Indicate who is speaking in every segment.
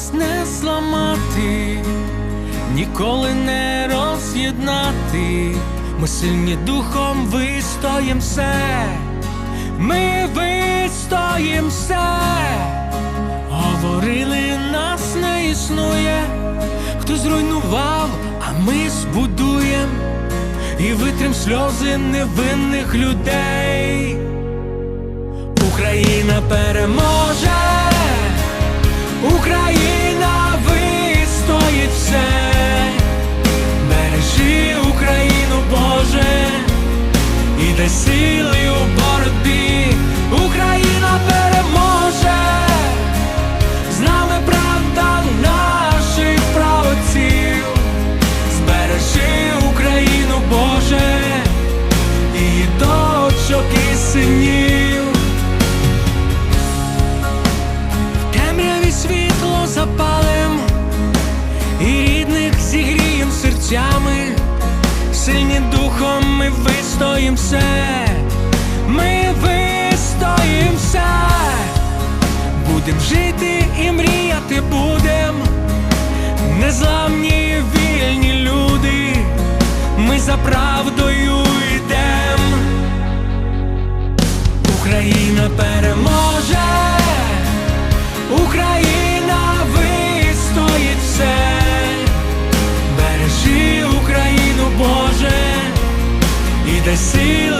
Speaker 1: нас не зламати, ніколи не роз'єднати. Ми сильні духом вистоїм все, ми вистоїм все. Говорили, нас не існує, хто зруйнував, а ми збудуєм і витрим сльози невинних людей. Україна переможе, рідних зігрієм серцями, сильні духом ми вистоїм ми вистоїм все, будем жити і мріяти будем, незламні вільні люди, ми за правдою йдем. Україна переможе, Україна і дай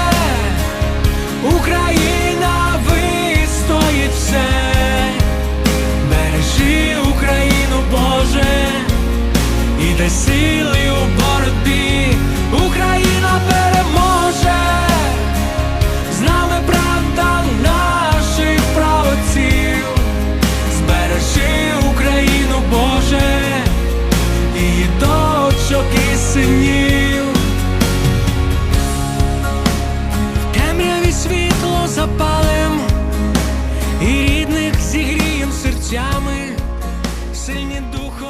Speaker 1: і сили у боротьбі, Україна переможе, з нами правда наших правоців, збережи Україну, Боже, і дочок і синів. В темряві світло запалим, і